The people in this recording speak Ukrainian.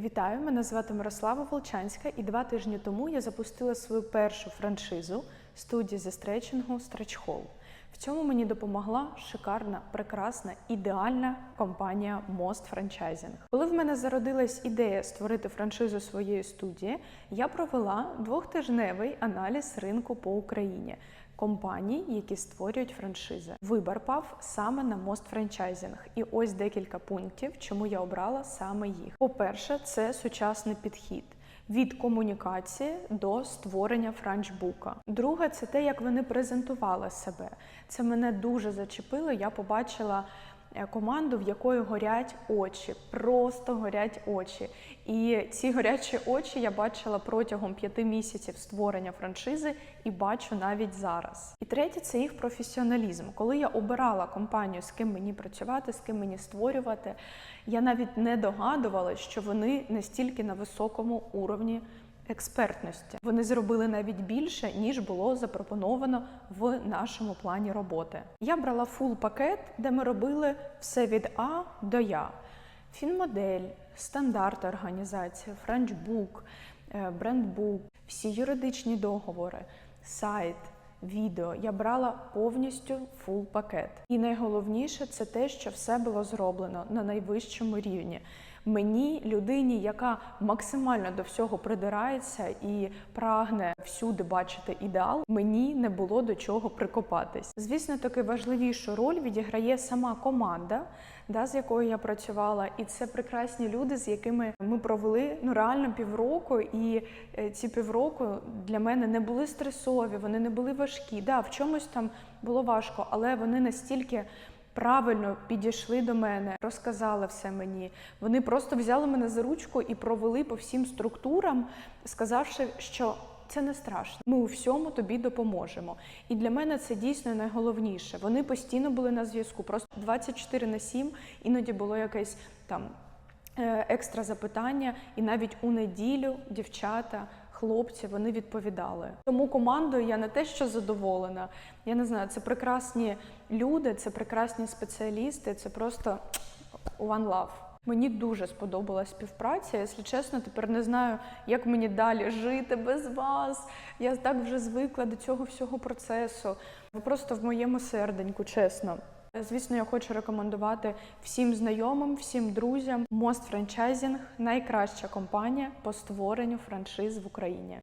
Вітаю, мене звати Мирослава Волчанська, і два тижні тому я запустила свою першу франшизу студії зі Stretch Hall. В цьому мені допомогла шикарна, прекрасна, ідеальна компанія Most Franchising. Коли в мене зародилась ідея створити франшизу своєї студії, я провела двохтижневий аналіз ринку по Україні. Компаній, які створюють франшизи, вибір пав саме на мост франчайзинг. І ось декілька пунктів, чому я обрала саме їх. По-перше, це сучасний підхід. Від комунікації до створення франчбука. Друге, це те, як вони презентували себе. Це мене дуже зачепило. Я побачила команду, в якої горять очі, просто горять очі. І ці горячі очі я бачила протягом п'яти місяців створення франшизи і бачу навіть зараз. І третє це їх професіоналізм. Коли я обирала компанію, з ким мені працювати, з ким мені створювати, я навіть не догадувалася, що вони настільки на високому уровні експертності. Вони зробили навіть більше, ніж було запропоновано в нашому плані роботи. Я брала фул пакет, де ми робили все від А до Я. Фінмодель, стандарти організації, франчбук, е, брендбук, всі юридичні договори, сайт. Відео я брала повністю фул пакет, і найголовніше це те, що все було зроблено на найвищому рівні. Мені, людині, яка максимально до всього придирається і прагне всюди бачити ідеал, мені не було до чого прикопатись. Звісно, таки важливішу роль відіграє сама команда, да, з якою я працювала, і це прекрасні люди, з якими ми провели ну реально півроку. І е, ці півроку для мене не були стресові, вони не були важкі. Да, в чомусь там було важко, але вони настільки правильно підійшли до мене, розказали все мені. Вони просто взяли мене за ручку і провели по всім структурам, сказавши, що це не страшно. Ми у всьому тобі допоможемо. І для мене це дійсно найголовніше. Вони постійно були на зв'язку, просто 24 на 7, іноді було якесь там е, екстра запитання, і навіть у неділю дівчата. Хлопці вони відповідали. Тому командою я не те, що задоволена. Я не знаю, це прекрасні люди, це прекрасні спеціалісти. Це просто one love. Мені дуже сподобалась співпраця. Якщо чесно, тепер не знаю, як мені далі жити без вас. Я так вже звикла до цього всього процесу. Ви просто в моєму серденьку, чесно. Звісно, я хочу рекомендувати всім знайомим, всім друзям. Мост франчайзінг – найкраща компанія по створенню франшиз в Україні.